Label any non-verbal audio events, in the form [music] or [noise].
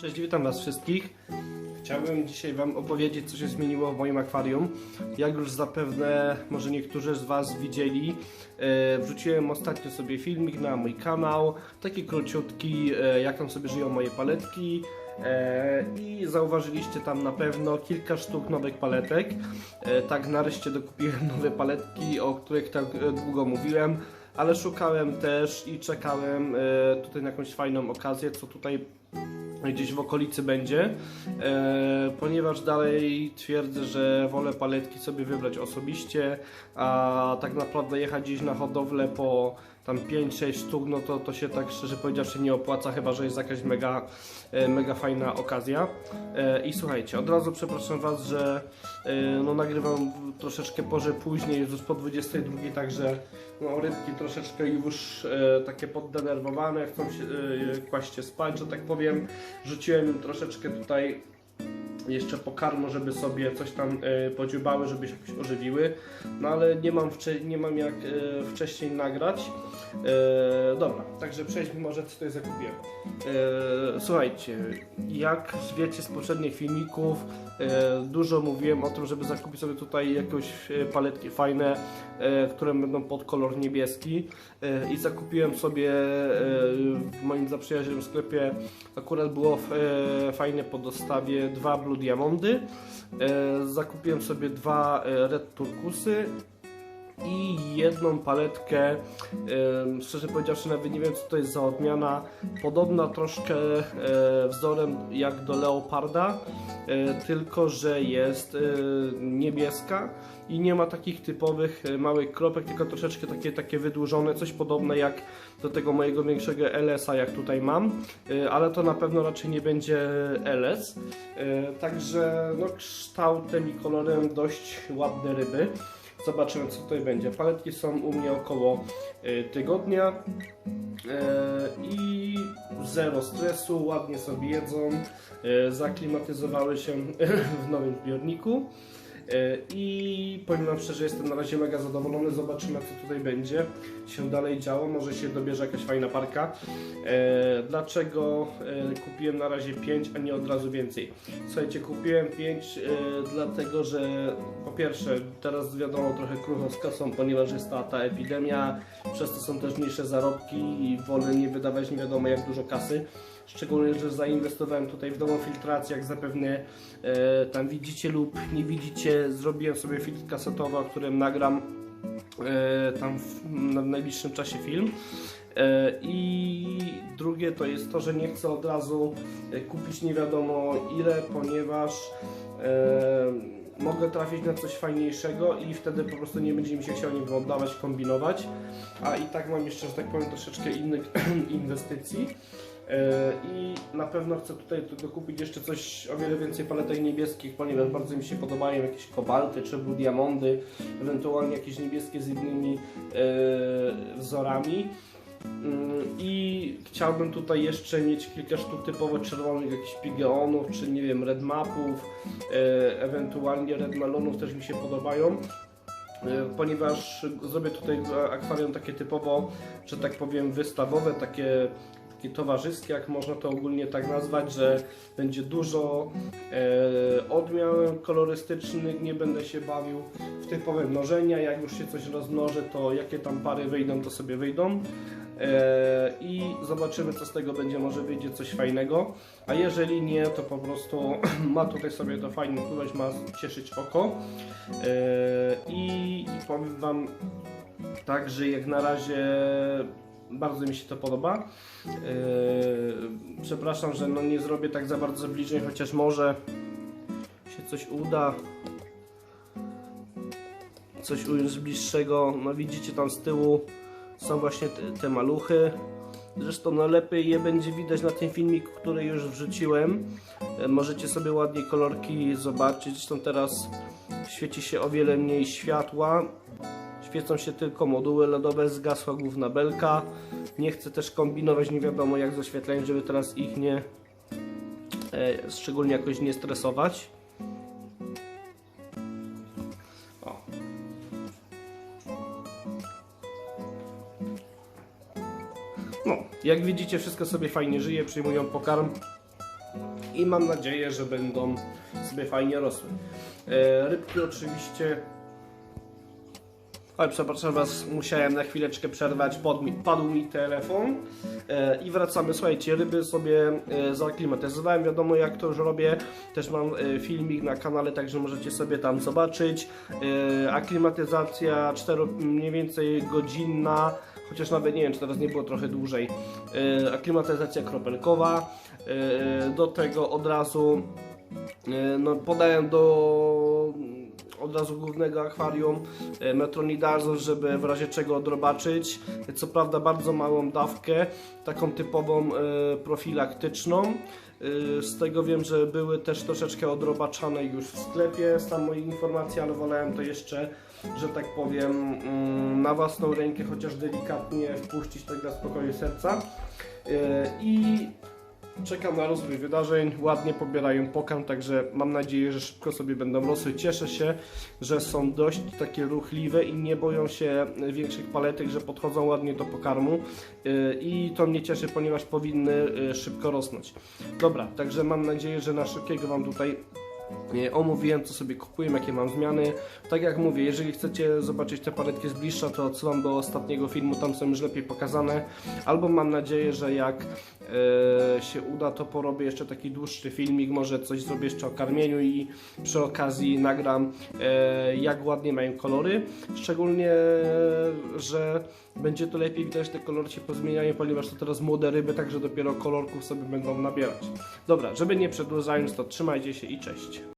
Cześć, witam Was wszystkich. Chciałbym dzisiaj Wam opowiedzieć, co się zmieniło w moim akwarium. Jak już zapewne może niektórzy z Was widzieli, e, wrzuciłem ostatnio sobie filmik na mój kanał, taki króciutki, e, jak tam sobie żyją moje paletki. E, I zauważyliście tam na pewno kilka sztuk nowych paletek. Tak, nareszcie dokupiłem [laughs] nowe paletki, o których tak długo mówiłem, ale szukałem też i czekałem tutaj na jakąś fajną okazję, co tutaj gdzieś w okolicy będzie, e, ponieważ dalej twierdzę, że wolę paletki sobie wybrać osobiście, a tak naprawdę jechać gdzieś na hodowlę po tam 5-6 sztuk, no to, to się tak szczerze powiedziawszy nie opłaca, chyba że jest jakaś mega, e, mega fajna okazja. E, I słuchajcie, od razu przepraszam Was, że e, no, nagrywam troszeczkę porze później, już po 22, także no, rybki troszeczkę już takie poddenerwowane, chcą się kłaść się spać, że tak powiem. Rzuciłem im troszeczkę tutaj jeszcze pokarmu, żeby sobie coś tam e, podziubały, żeby się jakoś ożywiły. No ale nie mam, nie mam jak e, wcześniej nagrać. E, dobra, także przejdźmy może co tutaj zakupiłem. E, słuchajcie, jak wiecie z poprzednich filmików, e, dużo mówiłem o tym, żeby zakupić sobie tutaj jakieś e, paletki fajne, e, które będą pod kolor niebieski. E, I zakupiłem sobie e, w moim zaprzyjaźnionym sklepie, akurat było e, fajne po dostawie, dwa Blue Diamondy. E, zakupiłem sobie dwa e, Red Turkusy i jedną paletkę, szczerze powiedziawszy nawet nie wiem co to jest za odmiana, podobna troszkę e, wzorem jak do Leoparda, e, tylko że jest e, niebieska i nie ma takich typowych małych kropek, tylko troszeczkę takie, takie wydłużone, coś podobne jak do tego mojego większego LS-a jak tutaj mam, ale to na pewno raczej nie będzie LS, także no kształtem i kolorem dość ładne ryby. Zobaczymy co tutaj będzie. Paletki są u mnie około e, tygodnia e, i zero stresu, ładnie sobie jedzą, e, zaklimatyzowały się [laughs] w nowym zbiorniku. E, I powiem Wam szczerze, jestem na razie mega zadowolony. Zobaczymy, co tutaj będzie się dalej działo. Może się dobierze jakaś fajna parka. E, dlaczego e, kupiłem na razie 5, a nie od razu więcej? Słuchajcie, kupiłem 5 e, dlatego, że po pierwsze, teraz wiadomo trochę krucho z kasą, ponieważ jest ta, ta epidemia, przez to są też mniejsze zarobki i wolę nie wydawać nie wiadomo jak dużo kasy. Szczególnie, że zainwestowałem tutaj w nową filtrację, jak zapewne e, tam widzicie lub nie widzicie, zrobiłem sobie filtr kasetowy, o którym nagram e, tam w, na, w najbliższym czasie film. E, I drugie to jest to, że nie chcę od razu e, kupić nie wiadomo ile, ponieważ e, mogę trafić na coś fajniejszego i wtedy po prostu nie będzie mi się chciał nim oddawać, kombinować. A i tak mam jeszcze, że tak powiem, troszeczkę innych [clears throat] inwestycji. E, I na pewno chcę tutaj tu dokupić jeszcze coś, o wiele więcej paletek niebieskich, ponieważ bardzo mi się podobają jakieś kobalty czy blue diamondy, ewentualnie jakieś niebieskie z innymi e, wzorami. Mm, I chciałbym tutaj jeszcze mieć kilka sztuk typowo czerwonych, jakichś pigeonów, czy nie wiem, red mapów, e, ewentualnie red melonów też mi się podobają. Ponieważ zrobię tutaj akwarium takie typowo, że tak powiem, wystawowe, takie towarzyskie, jak można to ogólnie tak nazwać, że będzie dużo e, odmian kolorystycznych, nie będę się bawił w typowe mnożenia, jak już się coś rozmnoży, to jakie tam pary wyjdą, to sobie wyjdą. E, I zobaczymy, co z tego będzie, może wyjdzie coś fajnego. A jeżeli nie, to po prostu [clears throat] ma tutaj sobie to fajnie pływać, ma cieszyć oko. E, I, I powiem Wam tak, że jak na razie bardzo mi się to podoba. Yy, przepraszam, że no nie zrobię tak za bardzo zbliżeń, chociaż może się coś uda. Coś ująć z bliższego. No widzicie tam z tyłu są właśnie te, te maluchy. Zresztą no lepiej je będzie widać na tym filmiku, który już wrzuciłem. Yy, Możecie sobie ładnie kolorki zobaczyć. Zresztą teraz świeci się o wiele mniej światła. Świecą się tylko moduły LEDowe, zgasła główna belka. Nie chcę też kombinować nie wiadomo jak z oświetleniem, żeby teraz ich nie e, szczególnie jakoś nie stresować. O. No, jak widzicie wszystko sobie fajnie żyje, przyjmują pokarm. i mam nadzieję, że będą sobie fajnie rosły. E, rybki oczywiście Oj, przepraszam Was, musiałem na chwileczkę przerwać, mi, padł mi telefon e, i wracamy. Słuchajcie, ryby sobie e, zaaklimatyzowałem, wiadomo jak to już robię, też mam e, filmik na kanale, także możecie sobie tam zobaczyć. E, aklimatyzacja 4 mniej więcej godzinna, chociaż nawet nie wiem, czy teraz nie było trochę dłużej. E, aklimatyzacja kropelkowa, e, do tego od razu e, no, podałem do od razu głównego akwarium e, metronidazol, żeby w razie czego odrobaczyć. Co prawda bardzo małą dawkę, taką typową e, profilaktyczną. E, Z tego wiem, że były też troszeczkę odrobaczane już w sklepie, z tam moje informacje, ale wolałem to jeszcze, że tak powiem, mm, na własną rękę, chociaż delikatnie wpuścić tak dla spokoju serca. I Czekam na rozwój wydarzeń, ładnie pobierają pokarm, także mam nadzieję, że szybko sobie będą rosły. Cieszę się, że są dość takie ruchliwe i nie boją się większych paletek, że podchodzą ładnie do pokarmu Yy, i to mnie cieszy, ponieważ powinny yy, szybko rosnąć. Dobra, także mam nadzieję, że na szybkiego Wam tutaj omówiłem, co sobie kupuję, jakie mam zmiany. Tak jak mówię, jeżeli chcecie zobaczyć te paletki z bliższa, to odsyłam do ostatniego filmu, tam są już lepiej pokazane. Albo mam nadzieję, że jak e, się uda, to porobię jeszcze taki dłuższy filmik, może coś zrobię jeszcze o karmieniu i przy okazji nagram, e, jak ładnie mają kolory. Szczególnie, że będzie to lepiej widać, te kolory się pozmieniają, ponieważ to teraz młode ryby, także dopiero kolorków sobie będą nabierać. Dobra, żeby nie przedłużając, to trzymajcie się i cześć.